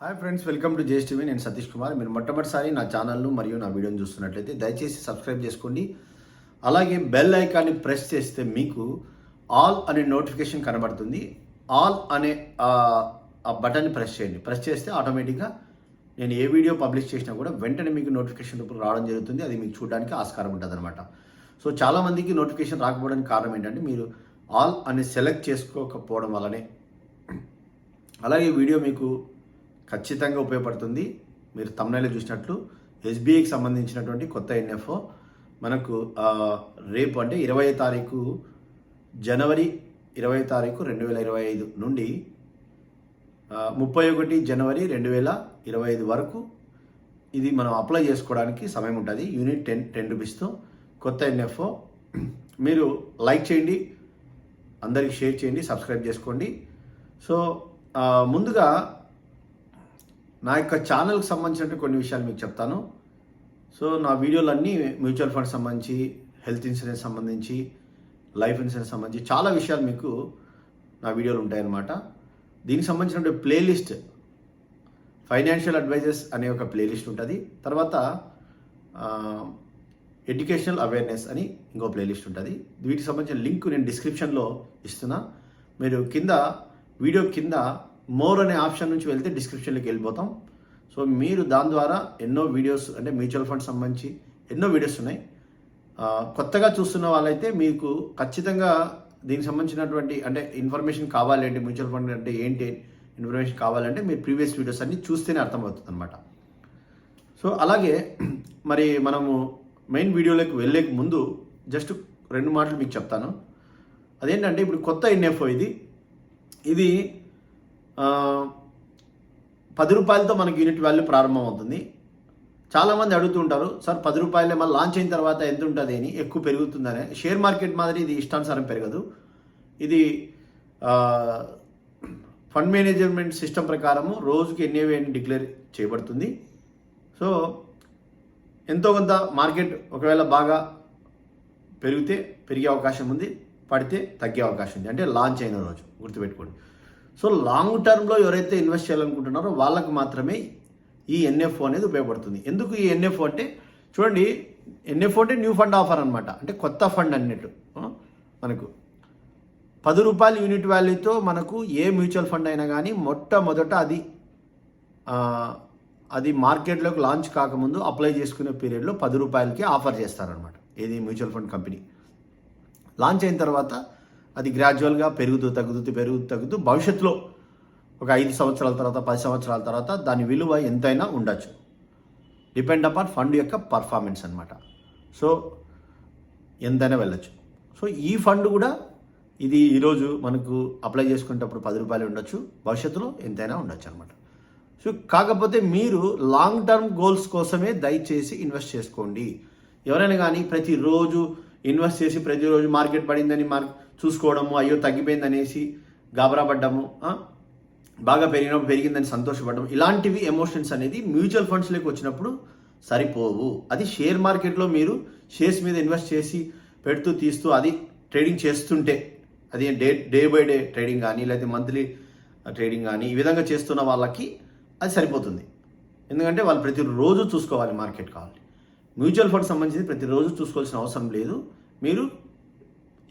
Hi friends welcome to JS TV. నేను సతీష్ కుమార్. మీరు మొట్టమొదటిసారి నా ఛానల్ను మరియు నా వీడియోని చూస్తున్నట్లయితే దయచేసి సబ్స్క్రైబ్ చేసుకోండి. అలాగే బెల్ ఐకాన్ని ప్రెస్ చేస్తే మీకు ఆల్ అనే నోటిఫికేషన్ కనబడుతుంది. ఆల్ అనే ఆ- బటన్ని ప్రెస్ చేయండి. ప్రెస్ చేస్తే ఆటోమేటిక్గా నేను ఏ వీడియో పబ్లిష్ చేసినా కూడా వెంటనే మీకు నోటిఫికేషన్ రూపంలో రావడం జరుగుతుంది. అది మీకు చూడడానికి ఆస్కారం ఉంటుంది అనమాట సో చాలామందికి నోటిఫికేషన్ రాకపోవడానికి కారణం ఏంటంటే మీరు ఆల్ అని సెలెక్ట్ చేసుకోకపోవడం వల్లనే. అలాగే వీడియో మీకు ఖచ్చితంగా ఉపయోగపడుతుంది. మీరు తమ్నైలో చూసినట్లు ఎస్బీఐకి సంబంధించినటువంటి కొత్త ఎన్ఎఫ్ఓ మనకు రేపు అంటే ఇరవై తారీఖు జనవరి ఇరవై తారీఖు రెండు వేల ఇరవై ఐదు నుండి ముప్పై ఒకటి జనవరి రెండు వేల ఇరవై ఐదు వరకు ఇది మనం అప్లై చేసుకోవడానికి సమయం ఉంటుంది. యూనిట్ టెన్ టెన్ రూపీస్తో కొత్త ఎన్ఎఫ్ఓ మీరు లైక్ చేయండి అందరికి షేర్ చేయండి సబ్స్క్రైబ్ చేసుకోండి. సో ముందుగా నా యొక్క ఛానల్కి సంబంధించిన కొన్ని విషయాలు మీకు చెప్తాను. సో నా వీడియోలన్నీ మ్యూచువల్ ఫండ్ సంబంధించి హెల్త్ ఇన్సూరెన్స్ సంబంధించి లైఫ్ ఇన్సూరెన్స్ సంబంధించి చాలా విషయాలు మీకు నా వీడియోలు ఉంటాయన్నమాట. దీనికి సంబంధించిన ప్లేలిస్ట్ ఫైనాన్షియల్ అడ్వైజర్స్ అనే ఒక ప్లేలిస్ట్ ఉంటుంది. తర్వాత ఎడ్యుకేషనల్ అవేర్నెస్ అని ఇంకో ప్లేలిస్ట్ ఉంటుంది. వీటికి సంబంధించిన లింక్ నేను డిస్క్రిప్షన్లో ఇస్తున్నా. మీరు కింద వీడియో కింద మోర్ అనే ఆప్షన్ నుంచి వెళ్తే డిస్క్రిప్షన్లోకి వెళ్ళిపోతాం. సో మీరు దాని ద్వారా ఎన్నో వీడియోస్ అంటే మ్యూచువల్ ఫండ్ సంబంధించి ఎన్నో వీడియోస్ ఉన్నాయి. కొత్తగా చూస్తున్న వాళ్ళైతే మీకు ఖచ్చితంగా దీనికి సంబంధించినటువంటి అంటే ఇన్ఫర్మేషన్ కావాలి అంటే మ్యూచువల్ ఫండ్ అంటే ఏంటి ఇన్ఫర్మేషన్ కావాలంటే మీరు ప్రీవియస్ వీడియోస్ అన్ని చూస్తేనే అర్థమవుతుంది అనమాట సో అలాగే మరి మనము మెయిన్ వీడియోలోకి వెళ్ళే ముందు జస్ట్ రెండు మాటలు మీకు చెప్తాను. అదేంటంటే ఇప్పుడు కొత్త ఎన్ఎఫ్ఓ ఇది. ఇది పది రూపాయలతో మనకి యూనిట్ వాల్యూ ప్రారంభం అవుతుంది చాలామంది అడుగుతుంటారు సార్ పది రూపాయలే మళ్ళీ లాంచ్ అయిన తర్వాత ఎంత ఉంటుంది అని? ఎక్కువ పెరుగుతుందనే. షేర్ మార్కెట్ మాదిరి ఇది ఇష్టానుసారం పెరగదు. ఇది ఫండ్ మేనేజ్మెంట్ సిస్టమ్ ప్రకారము రోజుకి ఎన్ని అని డిక్లేర్ చేయబడుతుంది. సో ఎంతో కొంత మార్కెట్ ఒకవేళ బాగా పెరిగితే పెరిగే అవకాశం ఉంది పడితే తగ్గే అవకాశం ఉంది. అంటే లాంచ్ అయిన రోజు గుర్తుపెట్టుకోండి. సో లాంగ్ టర్మ్లో ఎవరైతే ఇన్వెస్ట్ చేయాలనుకుంటున్నారో వాళ్ళకు మాత్రమే ఈ ఎన్ఎఫ్ఓ అనేది ఉపయోగపడుతుంది. ఎందుకు ఈ ఎన్ఎఫ్ఓ అంటే చూడండి ఎన్ఎఫ్ఓ అంటే న్యూ ఫండ్ ఆఫర్ అనమాట అంటే కొత్త ఫండ్ అన్నట్టు మనకు. పది రూపాయల యూనిట్ వాల్యూతో మనకు ఏ మ్యూచువల్ ఫండ్ అయినా కానీ మొట్టమొదట అది అది మార్కెట్లోకి లాంచ్ కాకముందు అప్లై చేసుకునే పీరియడ్లో పది రూపాయలకి ఆఫర్ చేస్తారనమాట ఏది మ్యూచువల్ ఫండ్ కంపెనీ. లాంచ్ అయిన తర్వాత అది గ్రాడ్యువల్గా పెరుగుతూ తగ్గుతూ పెరుగుతూ తగ్గుతూ భవిష్యత్తులో ఒక ఐదు సంవత్సరాల తర్వాత పది సంవత్సరాల తర్వాత దాని విలువ ఎంతైనా ఉండొచ్చు. డిపెండ్ అపాన్ ఫండ్ యొక్క పర్ఫార్మెన్స్ అనమాట సో ఎంతైనా వెళ్ళొచ్చు. సో ఈ ఫండ్ కూడా ఇది ఈరోజు మనకు అప్లై చేసుకునేటప్పుడు పది రూపాయలు ఉండొచ్చు భవిష్యత్తులో ఎంతైనా ఉండొచ్చు అనమాట సో కాకపోతే మీరు లాంగ్ టర్మ్ గోల్స్ కోసమే దయచేసి ఇన్వెస్ట్ చేసుకోండి. ఎవరైనా కానీ ప్రతిరోజు ఇన్వెస్ట్ చేసి ప్రతిరోజు మార్కెట్ పడిందని మార్కెట్ చూసుకోవడము అయ్యో తగ్గిపోయింది అనేసి గాబరా పడ్డము బాగా పెరిగినప్పుడు పెరిగిందని సంతోషపడడం ఇలాంటివి ఎమోషన్స్ అనేది మ్యూచువల్ ఫండ్స్లోకి వచ్చినప్పుడు సరిపోవు. అది షేర్ మార్కెట్లో మీరు షేర్స్ మీద ఇన్వెస్ట్ చేసి పెడుతూ తీస్తూ అది ట్రేడింగ్ చేస్తుంటే అది day day by day trading కానీ లేకపోతే మంత్లీ ట్రేడింగ్ కానీ ఈ విధంగా చేస్తున్న వాళ్ళకి అది సరిపోతుంది. ఎందుకంటే వాళ్ళు ప్రతిరోజు చూసుకోవాలి మార్కెట్ కావాలి. మ్యూచువల్ ఫండ్ సంబంధించి ప్రతిరోజు చూసుకోవాల్సిన అవసరం లేదు. మీరు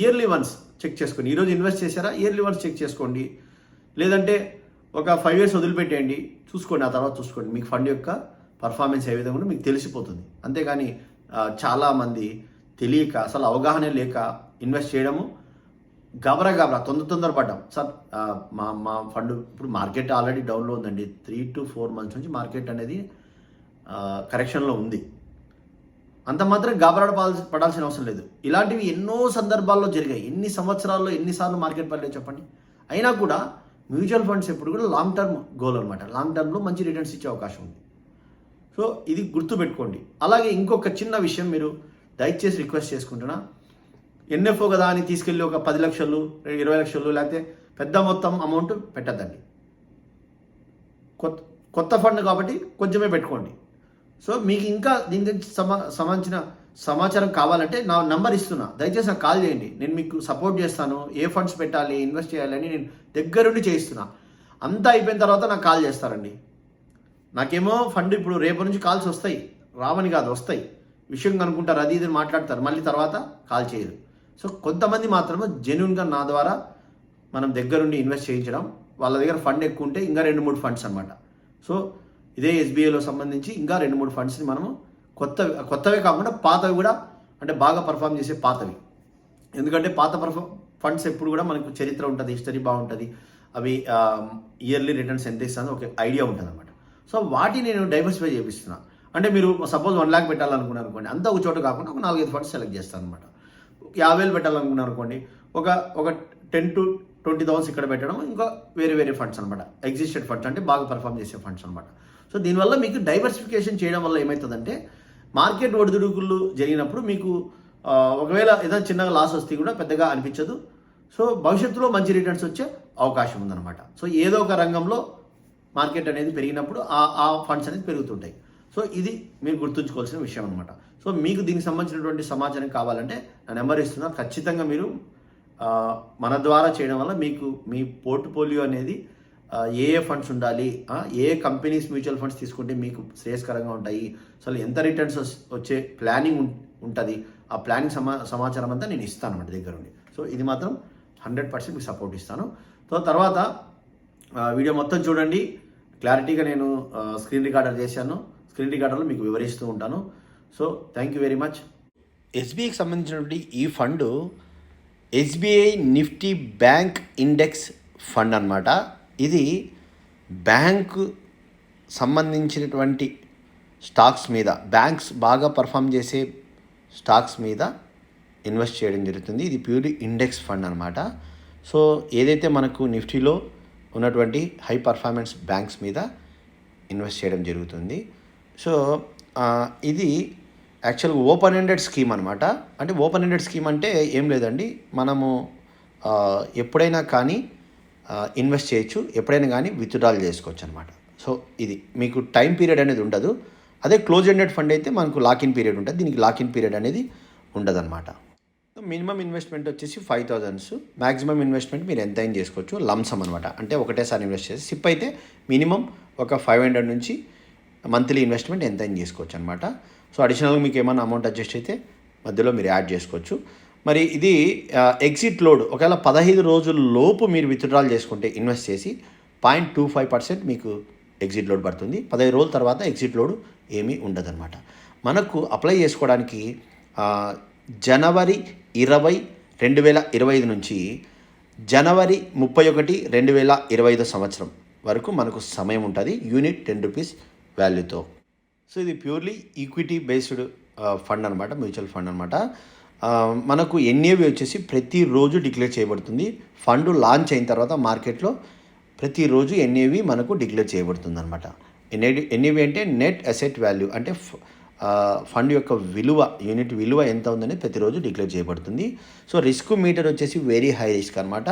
ఇయర్లీ వన్స్ చెక్ చేసుకోండి. ఈరోజు ఇన్వెస్ట్ చేశారా? ఇయర్లీ వన్స్ చెక్ చేసుకోండి. లేదంటే ఒక ఫైవ్ ఇయర్స్ వదిలిపెట్టేయండి. చూసుకోండి. ఆ తర్వాత చూసుకోండి. మీకు ఫండ్ యొక్క పర్ఫార్మెన్స్ ఏ విధంగా మీకు తెలిసిపోతుంది. అంతేగాని చాలామంది తెలియక అసలు అవగాహన లేక ఇన్వెస్ట్ చేయడము గబరా గబరా తొందర తొందర పడ్డాం. సార్ మా మా ఫండ్ ఇప్పుడు మార్కెట్ ఆల్రెడీ డౌన్లో ఉందండి. త్రీ టు ఫోర్ మంత్స్ నుంచి మార్కెట్ అనేది కరెక్షన్లో ఉంది. అంత మాత్రం గాబరాడపడాల్సి పడాల్సిన అవసరం లేదు. ఇలాంటివి ఎన్నో సందర్భాల్లో జరిగాయి. ఎన్ని సంవత్సరాల్లో ఎన్నిసార్లు మార్కెట్ పడలేదు చెప్పండి. అయినా కూడా మ్యూచువల్ ఫండ్స్ ఎప్పుడు కూడా లాంగ్ టర్మ్ గోల్ అనమాట లాంగ్ టర్మ్లో మంచి రిటర్న్స్ ఇచ్చే అవకాశం ఉంది. సో ఇది గుర్తుపెట్టుకోండి. అలాగే ఇంకొక చిన్న విషయం మీరు దయచేసి రిక్వెస్ట్ చేసుకుంటున్నా. ఎన్ఎఫ్ఓ కదా అని తీసుకెళ్ళి ఒక పది లక్షలు ఇరవై లక్షలు లేకపోతే పెద్ద మొత్తం అమౌంట్ పెట్టద్దండి. కొత్త కొత్త ఫండ్ కాబట్టి కొంచెమే పెట్టుకోండి. సో మీకు ఇంకా దీని గురించి సమా సంబంధించిన సమాచారం కావాలంటే నా నంబర్ ఇస్తున్నా. దయచేసి నాకు కాల్ చేయండి. నేను మీకు సపోర్ట్ చేస్తాను. ఏ ఫండ్స్ పెట్టాలి ఇన్వెస్ట్ చేయాలని నేను దగ్గరుండి చేయిస్తున్నా. అంతా అయిపోయిన తర్వాత నాకు కాల్ చేస్తారండి. నాకేమో ఫండ్ ఇప్పుడు రేపు నుంచి కాల్స్ వస్తాయి. రావని కాదు వస్తాయి. విషయం కనుక్కుంటారు అది ఇది మాట్లాడతారు. మళ్ళీ తర్వాత కాల్ చేయరు. సో కొంతమంది మాత్రమే జెన్యున్గా నా ద్వారా మనం దగ్గరుండి ఇన్వెస్ట్ చేయించడం. వాళ్ళ దగ్గర ఫండ్ ఎక్కువ ఉంటే ఇంకా రెండు మూడు ఫండ్స్ అనమాట సో ఇదే ఎస్బీఐలో సంబంధించి ఇంకా రెండు మూడు ఫండ్స్ని మనము కొత్త కొత్తవే కాకుండా పాతవి కూడా అంటే బాగా పర్ఫామ్ చేసే పాతవి. ఎందుకంటే పాత పర్ఫామ్ ఫండ్స్ ఎప్పుడు కూడా మనకు చరిత్ర ఉంటుంది హిస్టరీ బాగుంటుంది. అవి ఇయర్లీ రిటర్న్స్ ఎంత ఇస్తుంది ఒక ఐడియా ఉంటుంది అనమాట సో వాటిని నేను డైవర్సిఫై చేపిస్తున్నా. అంటే మీరు సపోజ్ వన్ ల్యాక్ పెట్టాలనుకున్నారు అనుకోండి అంతా ఒక చోట కాకుండా ఒక నాలుగైదు ఫండ్స్ సెలెక్ట్ చేస్తాను అనమాట యాభై వేలు పెట్టాలనుకున్నారు అనుకోండి ఒక ఒక టెన్ టు ట్వంటీ థౌసండ్స్ ఇక్కడ పెట్టడం ఇంకా వేరే వేరే ఫండ్స్ అనమాట ఎగ్జిస్టెడ్ ఫండ్స్ అంటే బాగా పర్ఫామ్ చేసే ఫండ్స్ అనమాట సో దీనివల్ల మీకు డైవర్సిఫికేషన్ చేయడం వల్ల ఏమవుతుందంటే మార్కెట్ ఒడిదుడుకులు జరిగినప్పుడు మీకు ఒకవేళ ఏదైనా చిన్నగా లాస్ వస్తే కూడా పెద్దగా అనిపించదు. సో భవిష్యత్తులో మంచి రిటర్న్స్ వచ్చే అవకాశం ఉందన్నమాట. సో ఏదో ఒక రంగంలో మార్కెట్ అనేది పెరిగినప్పుడు ఆ ఆ ఫండ్స్ అనేది పెరుగుతుంటాయి. సో ఇది మీరు గుర్తుంచుకోవాల్సిన విషయం అనమాట సో మీకు దీనికి సంబంధించినటువంటి సమాచారం కావాలంటే నా నెంబర్ ఇస్తున్నా ఖచ్చితంగా మీరు మన ద్వారా చేయడం వల్ల మీకు మీ పోర్ట్ఫోలియో అనేది ఏ ఏ ఫండ్స్ ఉండాలి ఏ కంపెనీస్ మ్యూచువల్ ఫండ్స్ తీసుకుంటే మీకు శ్రేయస్కరంగా ఉంటాయి. అసలు ఎంత రిటర్న్స్ వచ్చే ప్లానింగ్ ఉంటుంది ఆ ప్లానింగ్ సమా సమాచారం అంతా నేను ఇస్తాను అన్నమాట దగ్గర ఉండి సో ఇది మాత్రం హండ్రెడ్ పర్సెంట్ మీకు సపోర్ట్ ఇస్తాను. సో తర్వాత వీడియో మొత్తం చూడండి. క్లారిటీగా నేను స్క్రీన్ రికార్డర్ చేశాను. స్క్రీన్ రికార్డర్లో మీకు వివరిస్తూ ఉంటాను. So thank you very much ఎస్బీఐకి సంబంధించినటువంటి ఈ fund SBI Nifty bank index fund అనమాట ఇది బ్యాంకు సంబంధించినటువంటి స్టాక్స్ మీద బ్యాంక్స్ బాగా పర్ఫామ్ చేసే స్టాక్స్ మీద ఇన్వెస్ట్ చేయడం జరుగుతుంది. ఇది ప్యూర్లీ ఇండెక్స్ ఫండ్ అనమాట సో ఏదైతే మనకు నిఫ్టీలో ఉన్నటువంటి హై పర్ఫార్మెన్స్ బ్యాంక్స్ మీద ఇన్వెస్ట్ చేయడం జరుగుతుంది. సో ఇది యాక్చువల్గా ఓపెన్ ఎండెడ్ స్కీమ్ అనమాట అంటే ఓపెన్ ఎండెడ్ స్కీమ్ అంటే ఏం లేదండి. మనము ఎప్పుడైనా కానీ ఇన్వెస్ట్ చేయొచ్చు ఎప్పుడైనా కానీ విత్డ్రాల్ చేసుకోవచ్చు అనమాట సో ఇది మీకు టైం పీరియడ్ అనేది ఉండదు. అదే క్లోజ్ ఎండెడ్ ఫండ్ అయితే మనకు లాక్ ఇన్ పీరియడ్ ఉంటుంది. దీనికి లాక్ ఇన్ పీరియడ్ అనేది ఉండదన్నమాట. మినిమం ఇన్వెస్ట్మెంట్ వచ్చేసి ఫైవ్ థౌజండ్స్ మ్యాక్సిమం ఇన్వెస్ట్మెంట్ మీరు ఎంత అయినా చేసుకోవచ్చు. లంసమ్ అనమాట అంటే ఒకటేసారి ఇన్వెస్ట్ చేసి సిప్ అయితే మినిమం ఒక ఫైవ్ హండ్రెడ్ నుంచి మంత్లీ ఇన్వెస్ట్మెంట్ ఎంత అయినా చేసుకోవచ్చు అనమాట సో అడిషనల్గా మీకు ఏమైనా అమౌంట్ అడ్జస్ట్ అయితే మధ్యలో మీరు యాడ్ చేసుకోవచ్చు. మరి ఇది ఎగ్జిట్ లోడ్ ఒకవేళ పదహైదు రోజుల లోపు మీరు విత్డ్రాల్ చేసుకుంటే ఇన్వెస్ట్ చేసి పాయింట్ టూ ఫైవ్ పర్సెంట్ మీకు ఎగ్జిట్ లోడ్ పడుతుంది. పదహైదు రోజుల తర్వాత ఎగ్జిట్ లోడ్ ఏమీ ఉండదన్నమాట. మనకు అప్లై చేసుకోవడానికి జనవరి ఇరవై రెండు వేల ఇరవై ఐదు నుంచి జనవరి ముప్పై ఒకటి రెండు వేల ఇరవై ఐదు సంవత్సరం వరకు మనకు సమయం ఉంటుంది యూనిట్ టెన్ రూపీస్ వాల్యూతో సో ఇది ప్యూర్లీ ఈక్విటీ బేస్డ్ ఫండ్ అనమాట మ్యూచువల్ ఫండ్ అనమాట మనకు ఎన్ఏవి వచ్చేసి ప్రతిరోజు డిక్లేర్ చేయబడుతుంది. ఫండ్ లాంచ్ అయిన తర్వాత మార్కెట్లో ప్రతిరోజు ఎన్ఏవి మనకు డిక్లేర్ చేయబడుతుంది అనమాట ఎన్ఏవి ఎన్ఏవి అంటే నెట్ అసెట్ వాల్యూ అంటే ఫండ్ యొక్క విలువ యూనిట్ విలువ ఎంత ఉందని ప్రతిరోజు డిక్లేర్ చేయబడుతుంది. సో రిస్క్ మీటర్ వచ్చేసి వెరీ హై రిస్క్ అనమాట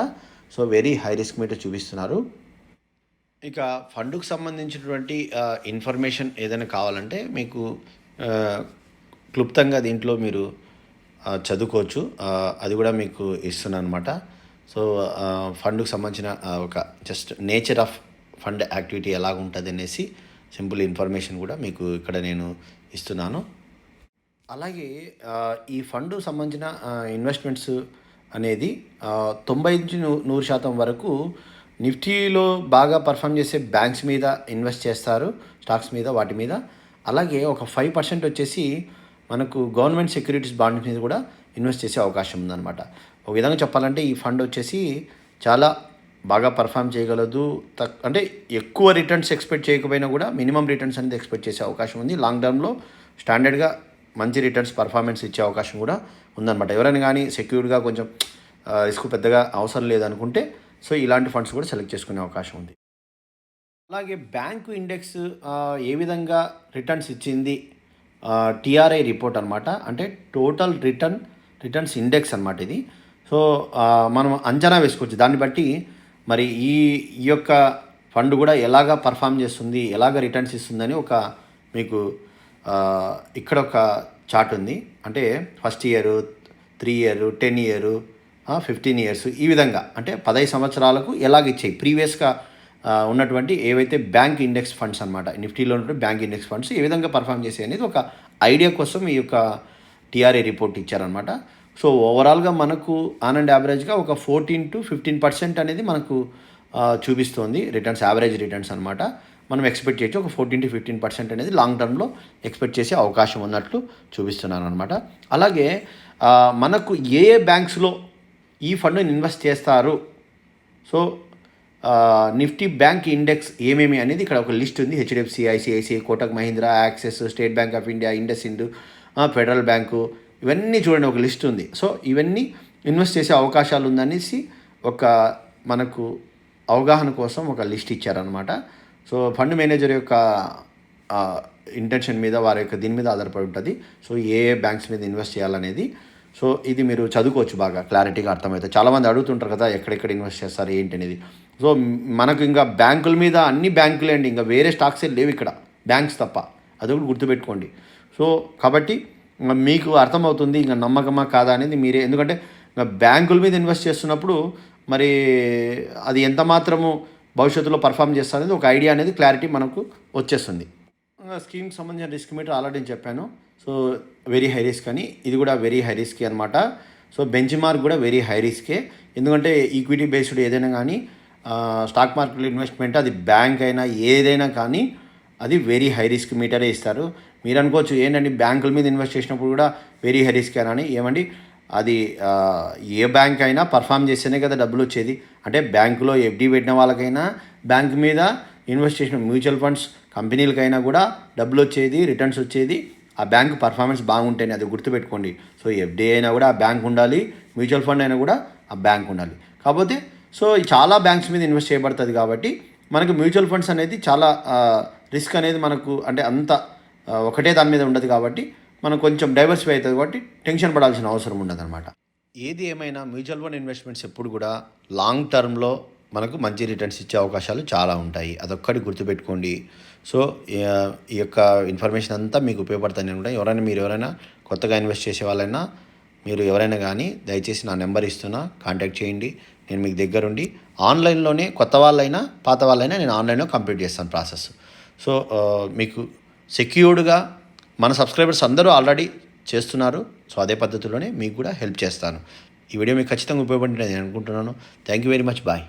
so very high risk meter చూపిస్తున్నారు. ఇక ఫండ్కు సంబంధించినటువంటి ఇన్ఫర్మేషన్ ఏదైనా కావాలంటే మీకు క్లుప్తంగా దీంట్లో మీరు చదువుకోవచ్చు. అది కూడా మీకు ఇస్తున్నాను అనమాట సో ఫండ్కు సంబంధించిన ఒక just nature of fund activity ఎలా ఉంటుంది అనేసి సింపుల్ ఇన్ఫర్మేషన్ కూడా మీకు ఇక్కడ నేను ఇస్తున్నాను. అలాగే ఈ ఫండ్ సంబంధించిన ఇన్వెస్ట్మెంట్స్ అనేది తొంభై నుంచి నూరు శాతం వరకు నిఫ్టీలో బాగా పర్ఫామ్ చేసే బ్యాంక్స్ మీద ఇన్వెస్ట్ చేస్తారు స్టాక్స్ మీద వాటి మీద. అలాగే ఒక ఫైవ్ పర్సెంట్ వచ్చేసి మనకు గవర్నమెంట్ సెక్యూరిటీస్ బాండ్స్ మీద కూడా ఇన్వెస్ట్ చేసే అవకాశం ఉందన్నమాట. ఒక విధంగా చెప్పాలంటే ఈ ఫండ్ వచ్చేసి చాలా బాగా పర్ఫామ్ చేయగలదు. తక్ అంటే ఎక్కువ రిటర్న్స్ ఎక్స్పెక్ట్ చేయకపోయినా కూడా మినిమం రిటర్న్స్ అనేది ఎక్స్పెక్ట్ చేసే అవకాశం ఉంది. లాంగ్ టర్మ్లో స్టాండర్డ్గా మంచి రిటర్న్స్ పర్ఫార్మెన్స్ ఇచ్చే అవకాశం కూడా ఉందన్నమాట. ఎవరైనా కానీ సెక్యూర్డ్గా కొంచెం రిస్క్ పెద్దగా అవసరం లేదనుకుంటే సో ఇలాంటి ఫండ్స్ కూడా సెలెక్ట్ చేసుకునే అవకాశం ఉంది. అలాగే బ్యాంకు ఇండెక్స్ ఏ విధంగా రిటర్న్స్ ఇచ్చింది టిఆర్ఐ రిపోర్ట్ అనమాట అంటే టోటల్ రిటర్న్ రిటర్న్స్ ఇండెక్స్ అనమాట ఇది. సో మనం అంచనా వేసుకోవచ్చు. దాన్ని బట్టి మరి ఈ ఈ యొక్క ఫండ్ కూడా ఎలాగా పర్ఫామ్ చేస్తుంది ఎలాగ రిటర్న్స్ ఇస్తుందని ఒక మీకు ఇక్కడ ఒక చార్ట్ ఉంది. అంటే first year three year ten year fifteen years ఈ విధంగా. అంటే పదహైదు సంవత్సరాలకు ఎలాగ ఇచ్చాయి? ప్రీవియస్గా ఉన్నటువంటి ఏవైతే బ్యాంక్ ఇండెక్స్ ఫండ్స్ అనమాట నిఫ్టీలో ఉన్నటువంటి బ్యాంక్ ఇండెక్స్ ఫండ్స్ ఏ విధంగా పర్ఫామ్ చేసాయి అనేది ఒక ఐడియా కోసం ఈ యొక్క టీఆర్ఏ రిపోర్ట్ ఇచ్చారనమాట సో ఓవరాల్గా మనకు ఆన్ అండ్ యావరేజ్గా ఒక ఫోర్టీన్ టు ఫిఫ్టీన్ పర్సెంట్ అనేది మనకు చూపిస్తోంది రిటర్న్స్ యావరేజ్ రిటర్న్స్ అనమాట మనం ఎక్స్పెక్ట్ చేయొచ్చు ఒక ఫోర్టీన్ టు ఫిఫ్టీన్ పర్సెంట్ అనేది లాంగ్ టర్మ్లో ఎక్స్పెక్ట్ చేసే అవకాశం ఉన్నట్లు చూపిస్తున్నాను అనమాట అలాగే మనకు ఏ ఏ బ్యాంక్స్లో ఈ ఫండ్ని ఇన్వెస్ట్ చేస్తారు? సో నిఫ్టీ బ్యాంక్ ఇండెక్స్ ఏమేమి అనేది ఇక్కడ ఒక లిస్ట్ ఉంది. HDFC ICICI Kotak Mahindra Axis State Bank of India IndusInd Federal Bank ఇవన్నీ చూడండి ఒక లిస్ట్ ఉంది. సో ఇవన్నీ ఇన్వెస్ట్ చేసే అవకాశాలు ఉందనేసి ఒక మనకు అవగాహన కోసం ఒక లిస్ట్ ఇచ్చారనమాట సో ఫండ్ మేనేజర్ యొక్క ఇంటెన్షన్ మీద వారి యొక్క దీని మీద ఆధారపడి ఉంటుంది. సో ఏ ఏ బ్యాంక్స్ మీద ఇన్వెస్ట్ చేయాలనేది. సో ఇది మీరు చదువుకోవచ్చు బాగా క్లారిటీగా అర్థమవుతుంది చాలామంది అడుగుతుంటారు కదా ఎక్కడెక్కడ ఇన్వెస్ట్ చేస్తారు ఏంటి అనేది సో మనకు ఇంకా బ్యాంకుల మీద అన్ని బ్యాంకులే అండి ఇంకా వేరే స్టాక్సే లేవు ఇక్కడ. బ్యాంక్స్ తప్ప. అది కూడా గుర్తుపెట్టుకోండి. సో కాబట్టి మీకు అర్థమవుతుంది ఇంకా నమ్మకమా కాదా అనేది మీరే. ఎందుకంటే ఇంకా బ్యాంకుల మీద ఇన్వెస్ట్ చేస్తున్నప్పుడు మరి అది ఎంత మాత్రము భవిష్యత్తులో పర్ఫామ్ చేస్తుంది ఒక ఐడియా అనేది క్లారిటీ మనకు వచ్చేస్తుంది. స్కీమ్కి సంబంధించిన రిస్క్ మీటర్ ఆల్రెడీ నేను చెప్పాను. సో వెరీ హై రిస్క్ అని ఇది కూడా వెరీ హై రిస్కే అనమాట సో బెంచ్ మార్క్ కూడా వెరీ హై రిస్కే. ఎందుకంటే ఈక్విటీ బేస్డ్ ఏదైనా కానీ స్టాక్ మార్కెట్లో ఇన్వెస్ట్మెంట్ అది బ్యాంక్ అయినా ఏదైనా కానీ అది వెరీ హై రిస్క్ మీటరే ఇస్తారు. మీరు అనుకోవచ్చు ఏంటండి బ్యాంకుల మీద ఇన్వెస్ట్ చేసినప్పుడు కూడా వెరీ హై రిస్క్ అని? ఏమండి? అది ఏ బ్యాంక్ అయినా పర్ఫామ్ చేస్తేనే కదా డబ్బులు వచ్చేది. అంటే బ్యాంకులో ఎఫ్డి పెట్టిన వాళ్ళకైనా బ్యాంక్ మీద ఇన్వెస్ట్ చేసిన మ్యూచువల్ ఫండ్స్ కంపెనీలకైనా కూడా డబ్బులు వచ్చేది రిటర్న్స్ వచ్చేది. ఆ బ్యాంక్ పర్ఫార్మెన్స్ బాగుంటేనే అది గుర్తుపెట్టుకోండి. సో ఎఫ్డి అయినా కూడా ఆ బ్యాంక్ ఉండాలి మ్యూచువల్ ఫండ్ అయినా కూడా ఆ బ్యాంక్ ఉండాలి. కాకపోతే సో ఈ చాలా బ్యాంక్స్ మీద ఇన్వెస్ట్ చేయబడుతుంది కాబట్టి మనకు మ్యూచువల్ ఫండ్స్ అనేది చాలా రిస్క్ అనేది మనకు అంటే అంత ఒకటే దాని మీద ఉండదు కాబట్టి మనం కొంచెం డైవర్సిఫై అవుతుంది కాబట్టి టెన్షన్ పడాల్సిన అవసరం ఉండదు అనమాట ఏది ఏమైనా మ్యూచువల్ ఫండ్ ఇన్వెస్ట్మెంట్స్ ఎప్పుడు కూడా లాంగ్ టర్మ్లో మనకు మంచి రిటర్న్స్ ఇచ్చే అవకాశాలు చాలా ఉంటాయి. అదొక్కటి గుర్తుపెట్టుకోండి. సో ఈ- ఈ యొక్క ఇన్ఫర్మేషన్ అంతా మీకు ఉపయోగపడుతుంది అనుకుంటా. ఎవరైనా మీరు ఎవరైనా కొత్తగా ఇన్వెస్ట్ చేసే వాళ్ళైనా మీరు ఎవరైనా కానీ దయచేసి నా నెంబర్ ఇస్తున్నా కాంటాక్ట్ చేయండి. నేను మీకు దగ్గరుండి ఆన్లైన్లోనే కొత్త వాళ్ళైనా పాత వాళ్ళైనా నేను ఆన్లైన్లో కంప్లీట్ చేస్తాను ప్రాసెస్. సో మీకు సెక్యూర్డ్గా మన సబ్స్క్రైబర్స్ అందరూ ఆల్రెడీ చేస్తున్నారు. సో అదే పద్ధతిలోనే మీకు కూడా హెల్ప్ చేస్తాను. ఈ వీడియో మీకు ఖచ్చితంగా ఉపయోగపడింది నేను అనుకుంటున్నాను. Thank you very much. Bye.